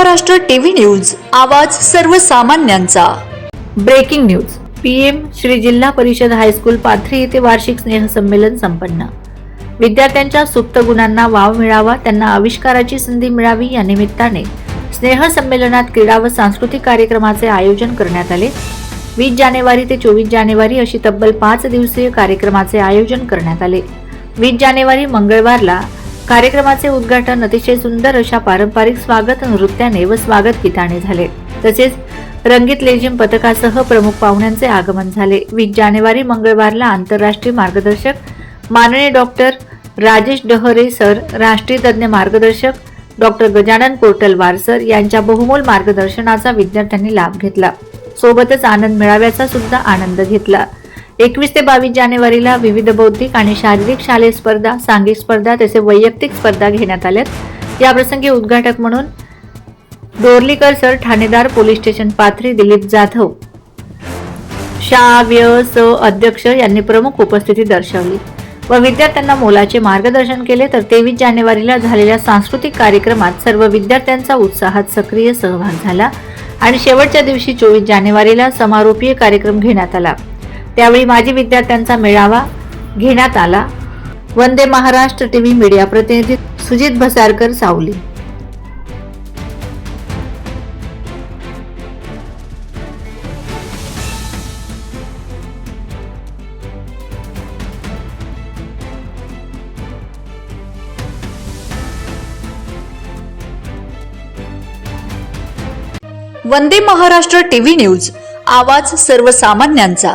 Maharashtra TV news आवाज सर्वसामान्यांचा. Breaking news. PM Shri Zilla Parishad high school Pathri येथे वार्षिक स्नेहसंमेलन संपन्न. विद्यार्थ्यांच्या सुप्त गुणांना वाव मिळावा त्यांना आविष्काराची संधी मिळावी या निमित्ताने स्नेहसंमेलनात क्रीडा व सांस्कृतिक कार्यक्रमाचे आयोजन करण्यात आले. वीस जानेवारी ते चोवीस जानेवारी अशी तब्बल पाच दिवसीय कार्यक्रमाचे आयोजन करण्यात आले. वीस जानेवारी मंगळवारला कार्यक्रमाचे उद्घाटन अतिशय सुंदर अशा पारंपरिक स्वागत नृत्याने व स्वागत गीताने झाले. तसेच रंगीत लेझिम पथकासह प्रमुख पाहुण्यांचे आगमन झाले. वीस जानेवारी मंगळवारला आंतरराष्ट्रीय मार्गदर्शक माननीय डॉक्टर राजेश डहरे सर राष्ट्रीय तज्ज्ञ मार्गदर्शक डॉक्टर गजानन कोर्टलवार सर यांच्या बहुमोल मार्गदर्शनाचा विद्यार्थ्यांनी लाभ घेतला. सोबतच आनंद मेळाव्याचा सुद्धा आनंद घेतला. एकवीस ते बावीस जानेवारीला विविध बौद्धिक आणि शारीरिक शालेय स्पर्धा सांघिक स्पर्धा तसे वैयक्तिक स्पर्धा घेण्यात आल्यात. याप्रसंगी उद्घाटक म्हणून दोरलीकर सर ठाणेदार पोलीस स्टेशन पाथरी दिलीप जाधव. शाव्य स अध्यक्ष यांनी प्रमुख उपस्थिती दर्शवली. व विद्यार्थ्यांना मोलाचे मार्गदर्शन केले. तर तेवीस जानेवारीला झालेल्या सांस्कृतिक कार्यक्रमात सर्व विद्यार्थ्यांचा उत्साहात सक्रिय सहभाग झाला. आणि शेवटच्या दिवशी चोवीस जानेवारीला समारोपीय कार्यक्रम घेण्यात आला. त्यावेळी माजी विद्यार्थ्यांचा मेळावा घेण्यात आला. वंदे महाराष्ट्र टीव्ही मीडिया प्रतिनिधी सुजित भसारकर सावली. वंदे महाराष्ट्र टीव्ही न्यूज आवाज सर्वसामान्यांचा.